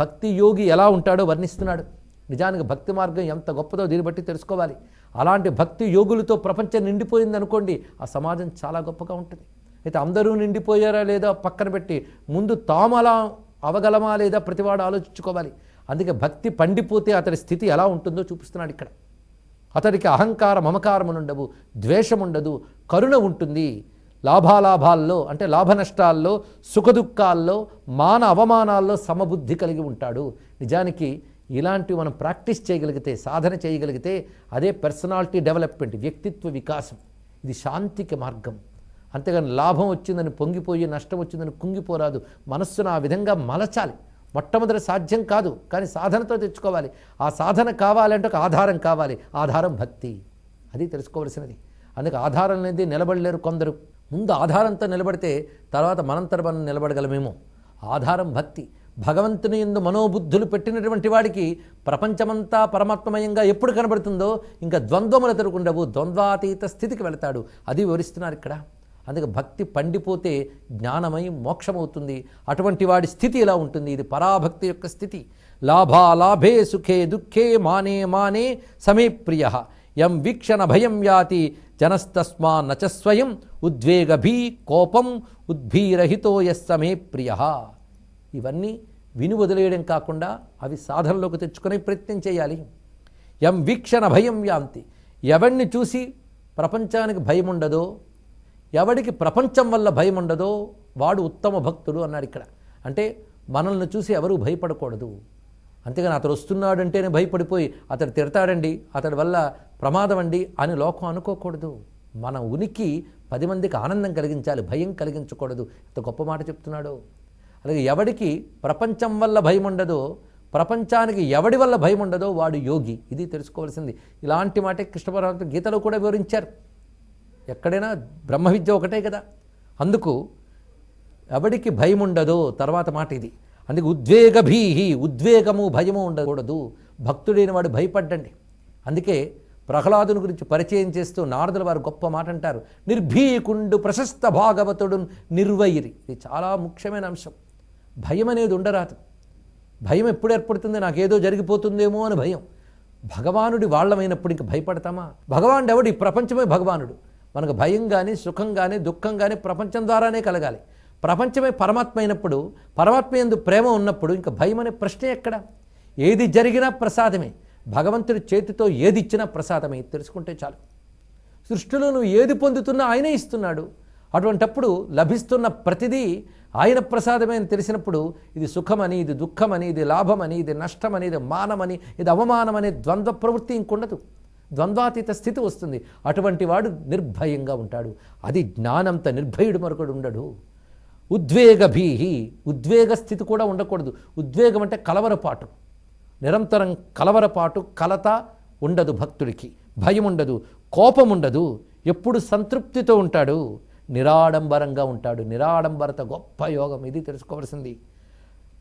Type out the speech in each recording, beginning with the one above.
భక్తి యోగి ఎలా ఉంటాడో వర్ణిస్తున్నాడు. నిజానికి భక్తి మార్గం ఎంత గొప్పదో దీన్ని బట్టి తెలుసుకోవాలి. అలాంటి భక్తి యోగులతో ప్రపంచం నిండిపోయింది అనుకోండి ఆ సమాజం చాలా గొప్పగా ఉంటుంది. అయితే అందరూ నిండిపోయారా లేదా పక్కన పెట్టి ముందు తాము అలా అవగలమా లేదా ప్రతివాడు ఆలోచించుకోవాలి. అందుకే భక్తి పండిపోతే అతడి స్థితి ఎలా ఉంటుందో చూపిస్తున్నాడు ఇక్కడ. అతడికి అహంకార మమకారమునుండవు ద్వేషముండదు కరుణ ఉంటుంది. లాభాలాభాల్లో అంటే లాభ నష్టాల్లో సుఖదుఖాల్లో మాన అవమానాల్లో సమబుద్ధి కలిగి ఉంటాడు. నిజానికి ఇలాంటివి మనం ప్రాక్టీస్ చేయగలిగితే సాధన చేయగలిగితే అదే పర్సనాలిటీ డెవలప్మెంట్ వ్యక్తిత్వ వికాసం. ఇది శాంతికి మార్గం. అంతేగాని లాభం వచ్చిందని పొంగిపోయి నష్టం వచ్చిందని కుంగిపోరాదు. మనస్సును ఆ విధంగా మలచాలి. మొట్టమొదటి సాధ్యం కాదు కానీ సాధనతో తెచ్చుకోవాలి. ఆ సాధన కావాలంటే ఒక ఆధారం కావాలి. ఆధారం భక్తి. అది తెలుసుకోవలసినది. అందుకే ఆధారం అనేది నిలబడలేరు కొందరు. ముందు ఆధారంతో నిలబడితే తర్వాత మనంతర మనం నిలబడగలమేమో. ఆధారం భక్తి. భగవంతుని ఎందు మనోబుద్ధులు పెట్టినటువంటి వాడికి ప్రపంచమంతా పరమాత్మమయంగా ఎప్పుడు కనబడుతుందో ఇంకా ద్వంద్వములు ఎదురుకుండవు. ద్వంద్వాతీత స్థితికి వెళతాడు. అది వివరిస్తున్నారు ఇక్కడ. అందుకే భక్తి పండిపోతే జ్ఞానమై మోక్షమవుతుంది. అటువంటి వాడి స్థితి ఎలా ఉంటుంది? ఇది పరాభక్తి యొక్క స్థితి. లాభాలాభే సుఖే దుఃఖే మానే మానే సమే ప్రియ యం వీక్షణ భయం యాతి జనస్తస్మా నచస్వయం ఉద్వేగభీ కోపం ఉద్భీరహితో యస్సమే ప్రియ. ఇవన్నీ విని వదిలేయడం కాకుండా అవి సాధనలోకి తెచ్చుకునే ప్రయత్నం చేయాలి. ఎం వీక్షణ భయం యాంతి. ఎవడిని చూసి ప్రపంచానికి భయం ఉండదో ఎవడికి ప్రపంచం వల్ల భయం ఉండదో వాడు ఉత్తమ భక్తుడు అన్నాడు ఇక్కడ. అంటే మనల్ని చూసి ఎవరూ భయపడకూడదు. అంతేగాని అతడు వస్తున్నాడంటేనే భయపడిపోయి అతడు తిడతాడండి అతడి వల్ల ప్రమాదం అండి అని లోకం అనుకోకూడదు. మన ఉనికి పది మందికి ఆనందం కలిగించాలి భయం కలిగించకూడదు. ఇంత గొప్ప మాట చెప్తున్నాడు. అలాగే ఎవడికి ప్రపంచం వల్ల భయం ఉండదో ప్రపంచానికి ఎవడి వల్ల భయం ఉండదో వాడు యోగి. ఇది తెలుసుకోవాల్సింది. ఇలాంటి మాటే కృష్ణ పరమాత్మ గీతలో కూడా వివరించారు. ఎక్కడైనా బ్రహ్మ విద్య ఒకటే కదా. అందుకు ఎవడికి భయం ఉండదో తర్వాత మాట ఇది. అందుకే ఉద్వేగభీహి ఉద్వేగము భయము ఉండకూడదు. భక్తుడైన వాడు భయపడ్డండి. అందుకే ప్రహ్లాదుని గురించి పరిచయం చేస్తూ నారదుల వారు గొప్ప మాట అంటారు. నిర్భీకుండు ప్రశస్త భాగవతుడు నిర్వైరి ఇది చాలా ముఖ్యమైన అంశం. భయం అనేది ఉండరాదు. భయం ఎప్పుడు ఏర్పడుతుంది? నాకేదో జరిగిపోతుందేమో అని భయం. భగవానుడి వాళ్ళమైనప్పుడు ఇంక భయపడతామా? భగవానుడు ఎవడు ఈ ప్రపంచమే భగవానుడు. మనకు భయం కానీ సుఖం కానీ దుఃఖం కానీ ప్రపంచం ద్వారానే కలగాలి. ప్రపంచమే పరమాత్మ అయినప్పుడు పరమాత్మ ఎందు ప్రేమ ఉన్నప్పుడు ఇంకా భయం అనే ప్రశ్నే ఎక్కడ? ఏది జరిగినా ప్రసాదమే. భగవంతుడి చేతితో ఏది ఇచ్చినా ప్రసాదమే తెలుసుకుంటే చాలు. సృష్టిలో నువ్వు ఏది పొందుతున్నా ఆయనే ఇస్తున్నాడు. అటువంటప్పుడు లభిస్తున్న ప్రతిదీ ఆయన ప్రసాదమే అని తెలిసినప్పుడు ఇది సుఖమని ఇది దుఃఖమని ఇది లాభమని ఇది నష్టమని ఇది మానమని ఇది అవమానమని ద్వంద్వ ప్రవృత్తి ఇంకుండదు. ద్వంద్వాతీత స్థితి వస్తుంది. అటువంటి వాడు నిర్భయంగా ఉంటాడు. అది జ్ఞానంత నిర్భయుడు మరొకడు ఉండడు. ఉద్వేగభీహి ఉద్వేగ స్థితి కూడా ఉండకూడదు. ఉద్వేగం అంటే కలవరపాటు. నిరంతరం కలవరపాటు కలత ఉండదు భక్తుడికి భయం ఉండదు కోపం ఉండదు. ఎప్పుడు సంతృప్తితో ఉంటాడు. నిరాడంబరంగా ఉంటాడు. నిరాడంబరత గొప్ప యోగం ఇది తెలుసుకోవాల్సింది.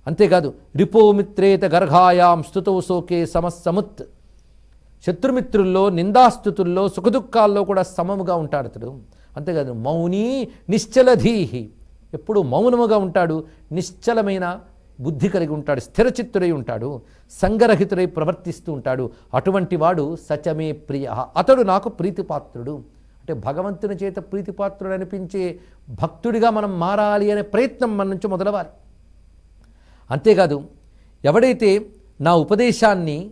అంతేకాదు రిపోమిత్రేత గర్భాయాం స్థుతో సోకే సమస్సముత్ శత్రుమిత్రుల్లో నిందాస్థుతుల్లో సుఖదుఖాల్లో కూడా సమముగా ఉంటాడు అతడు. అంతేకాదు మౌని నిశ్చలధీహి. ఎప్పుడు మౌనముగా ఉంటాడు. నిశ్చలమైన బుద్ధి కలిగి ఉంటాడు స్థిరచిత్తుడై ఉంటాడు సంగరహితుడై ప్రవర్తిస్తూ ఉంటాడు. అటువంటి వాడు సచమే ప్రియ. అతడు నాకు ప్రీతిపాత్రుడు. అంటే భగవంతుని చేత ప్రీతిపాత్రుడు అనిపించే భక్తుడిగా మనం మారాలి అనే ప్రయత్నం మన నుంచి మొదలవాలి అంతేకాదు ఎవడైతే నా ఉపదేశాన్ని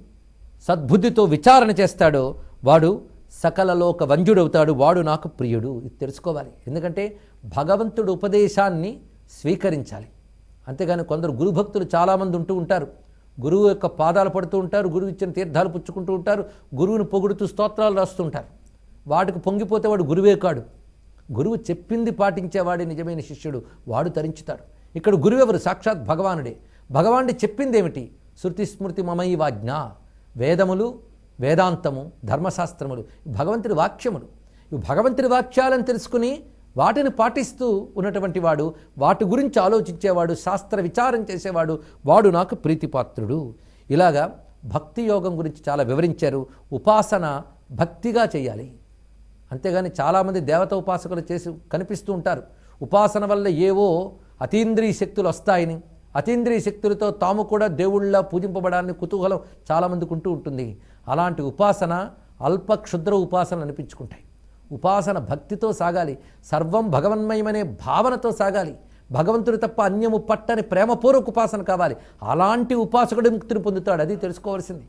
సద్బుద్ధితో విచారణ చేస్తాడో వాడు సకలలోక వంజుడవుతాడు వాడు నాకు ప్రియుడు. ఇది తెలుసుకోవాలి. ఎందుకంటే భగవంతుడు ఉపదేశాన్ని స్వీకరించాలి. అంతేగాని కొందరు గురుభక్తులు చాలామంది ఉంటూ ఉంటారు. గురువు యొక్క పాదాలు పడుతూ ఉంటారు గురువు ఇచ్చిన తీర్థాలు పుచ్చుకుంటూ ఉంటారు గురువుని పొగుడుతూ స్తోత్రాలు రాస్తుంటారు వాటికి పొంగిపోతే వాడు గురువే కాడు. గురువు చెప్పింది పాటించేవాడే నిజమైన శిష్యుడు వాడు తరించుతాడు. ఇక్కడ గురువెవరు? సాక్షాత్ భగవానుడే. భగవానుడి చెప్పిందేమిటి? శృతి స్మృతి మమైవాజ్ఞ. వేదములు వేదాంతము ధర్మశాస్త్రములు భగవంతుడి వాక్యములు. ఇవి భగవంతుడి వాక్యాలను తెలుసుకుని వాటిని పాటిస్తూ ఉన్నటువంటి వాడు వాటి గురించి ఆలోచించేవాడు శాస్త్ర విచారం చేసేవాడు వాడు నాకు ప్రీతిపాత్రుడు. ఇలాగా భక్తి యోగం గురించి చాలా వివరించారు. ఉపాసన భక్తిగా చేయాలి. అంతేగాని చాలామంది దేవత ఉపాసకులు చేసి కనిపిస్తూ ఉంటారు. ఉపాసన వల్ల ఏవో అతీంద్రియ శక్తులు వస్తాయని. అతీంద్రియ శక్తులతో తాము కూడా దేవుళ్ళ పూజింపబడాలని కుతూహలం చాలామందికి ఉంటూ ఉంటుంది. అలాంటి ఉపాసన అల్ప క్షుద్ర ఉపాసనలు అనిపించుకుంటాయి. ఉపాసన భక్తితో సాగాలి. సర్వం భగవన్మయమనే భావనతో సాగాలి. భగవంతుడు తప్ప అన్యము పట్టని ప్రేమపూర్వక ఉపాసన కావాలి. అలాంటి ఉపాసకుడు ముక్తిని పొందుతాడు. అది తెలుసుకోవాల్సింది.